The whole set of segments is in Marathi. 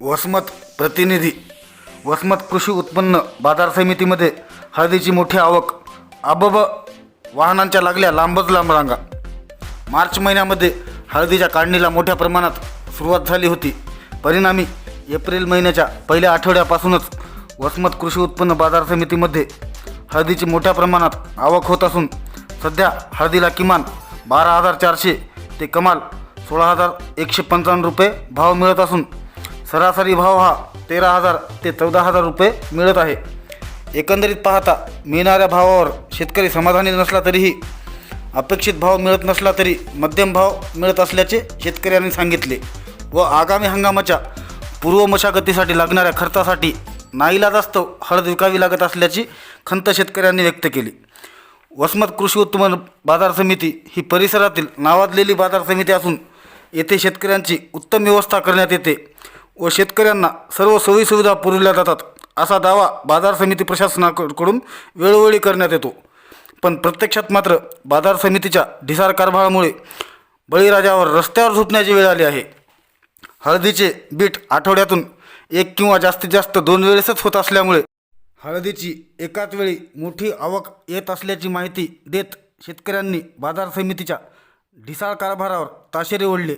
वसमत प्रतिनिधी वसमत कृषी उत्पन्न बाजार समितीमध्ये हळदीची मोठी आवक अबब वाहनांच्या लागल्या लांबच लांब रांगा. मार्च महिन्यामध्ये हळदीच्या काढणीला मोठ्या प्रमाणात सुरुवात झाली होती. परिणामी एप्रिल महिन्याच्या पहिल्या आठवड्यापासूनच वसमत कृषी उत्पन्न बाजार समितीमध्ये हळदीची मोठ्या प्रमाणात आवक होत असून सध्या हळदीला किमान बारा हजार चारशे ते कमाल सोळा हजार एकशे पंचावन्न रुपये भाव मिळत असून सरासरी भाव हा तेरा हजार ते चौदा हजार रुपये मिळत आहे. एकंदरीत पाहता मिळणाऱ्या भावावर शेतकरी समाधानी नसला तरीही अपेक्षित भाव मिळत नसला तरी मध्यम भाव मिळत असल्याचे शेतकऱ्यांनी सांगितले व आगामी हंगामाच्या पूर्व मशागतीसाठी लागणाऱ्या खर्चासाठी नाईलाजास्त हळद विकावी लागत असल्याची खंत शेतकऱ्यांनी व्यक्त केली. वसमत कृषी उत्पन्न बाजार समिती ही परिसरातील नावाजलेली बाजार समिती असून येथे शेतकऱ्यांची उत्तम व्यवस्था करण्यात येते. व शेतकऱ्यांना सर्व सोयीसुविधा पुरवल्या जातात असा दावा बाजार समिती प्रशासनाकडून वेळोवेळी करण्यात येतो. पण प्रत्यक्षात मात्र बाजार समितीच्या ढिसार कारभारामुळे बळीराजावर रस्त्यावर झोपण्याची वेळ आली आहे. हळदीचे बीट आठवड्यातून एक किंवा जास्तीत जास्त दोन वेळेसच होत असल्यामुळे हळदीची एकाच वेळी मोठी आवक येत असल्याची माहिती देत शेतकऱ्यांनी बाजार समितीच्या ढिसाळ कारभारावर ताशेरे ओढले.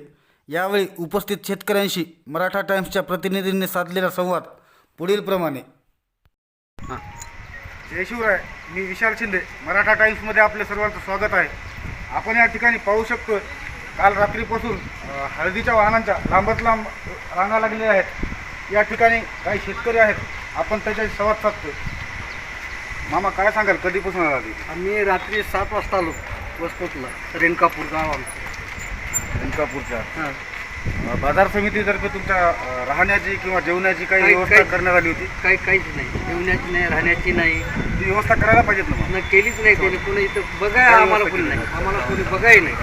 यावेळी उपस्थित शेतकऱ्यांशी मराठा टाइम्सच्या प्रतिनिधींनी साधलेला संवाद पुढीलप्रमाणे. जय शिवराय मी विशाल शिंदे मराठा टाइम्समध्ये आपले सर्वांचं स्वागत आहे. आपण या ठिकाणी पाहू शकतो काल रात्रीपासून हळदीच्या वाहनांच्या लांबच लांब रांगा लागलेल्या आहेत. या ठिकाणी काही शेतकरी आहेत आपण त्याच्याशी संवाद साधतो. मामा काय सांगाल कधीपासून आला आम्ही रात्री सात वाजता आलो वसकोटला रेणकापूर गाव आमचं. अंकापूरच्या हां. अ, बाजार समितीतर्फे तुमच्या अ, राहण्याची किंवा जेवणाची काही काही- व्यवस्था काही- करण्यात आली होती? काही काहीच नाही. जेवण्याची नाही राहण्याची नाही. ती व्यवस्था करायला पाहिजेत ना मग. न केलीच नाही त्याने कोणी इथं बघाय आम्हाला कोणी नाही. आम्हाला कोणी बघाय नाही.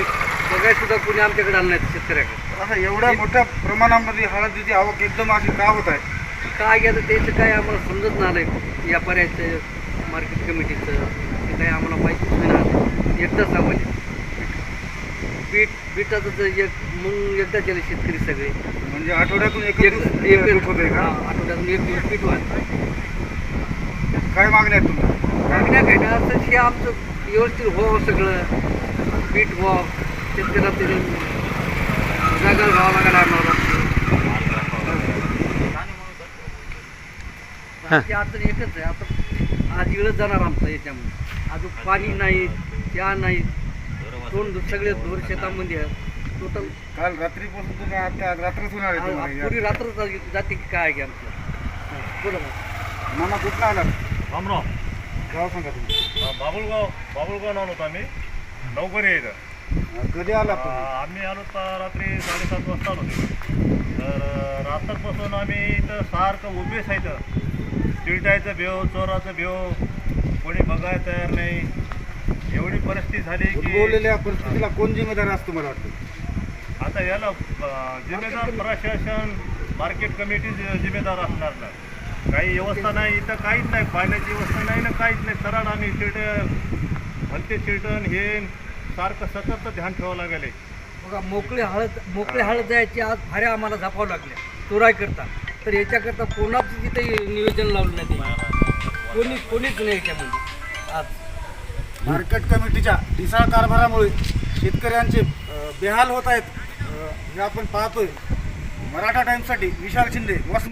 एक बघाय सुद्धा कोणी आमच्याकडे आलं नाही शेतकऱ्याकडे. असं एवढ्या मोठ्या प्रमाणामध्ये हळदीची आवक एकदम अशी का होत आहे. काय गेलं त्याचं काय आम्हाला समजत नाही आलं व्यापाऱ्याचं मार्केट कमिटीचं ते काही आम्हाला माहितीच नाही आलं एकदाच आम्हाला बीट बीटाचं तर एक मग एकदा केलं शेतकरी सगळे. म्हणजे आठवड्यातून एक एक एक दिवस. होत आहे हा, का आठवड्यातून एक दिवस पीठ काय मागण्या आहेत तुमच्या मागण्या काय ना असं हे आमचं व्यवस्थित व्हावं सगळं. पीठ व्हावं शेतकऱ्याला तरी जागा घ्यावा लागायला आम्हाला. बाकी अडचण एकच आहे. आता आज इकडंच जाणार आमचं याच्यामध्ये. अजून पाणी नाही त्या नाही दोन सगळे दोर शेतामध्ये आहे. टोटल काल रात्रीपासून तुम्ही आता रात्रच होणार आहे तुम्हाला पुरी या- रात्र जाते की काय आहे की आमचं? बोला ना. मामा कुठला आला रामराव. गाव सांगा तुम्ही. अं, बाबुलगाव बाबुलगाव आलो होतो आम्ही. इथं. अं, कधी आला अं, तुम्ही? आम्ही आलो तर रात्री साडेसात वाजता आलो. तर अं, रात्रपासून आम्ही इथं सारखं उभेच आहे इथं. चिलटायचं भेव चोराचं भेव कोणी बघायला तयार नाही. एवढी परिस्थिती झाली की उद्भवलेल्या परिस्थितीला कोण जिम्मेदार असतो मला वाटतं? आता याला अं, जिम्मेदार प्रशासन मार्केट कमिटी जि- जिम्मेदार असणार ना काही व्यवस्था नाही इथं काहीच नाही. पाण्याची व्यवस्था नाही ना काहीच नाही. सरळ आम्ही चिलट भलते चिलटण हे सारखं सतत ध्यान ठेवावं लागेल. बघा मोकळे हळद मोकळे हळद जायची आज भाऱ्या आम्हाला झापावं लागल्या चोराय करता. तर याच्याकरता कोणाचं तिथे नियोजन लावलं नाही. कोणी कोणीच नाही याच्यामध्ये आज. मार्केट कमिटीच्या ढिसाळ कारभारामुळे शेतकऱ्यांचे बेहाल होत आहेत. हे आपण पाहतोय. मराठा टाइम्ससाठी विशाल शिंदे वसमत.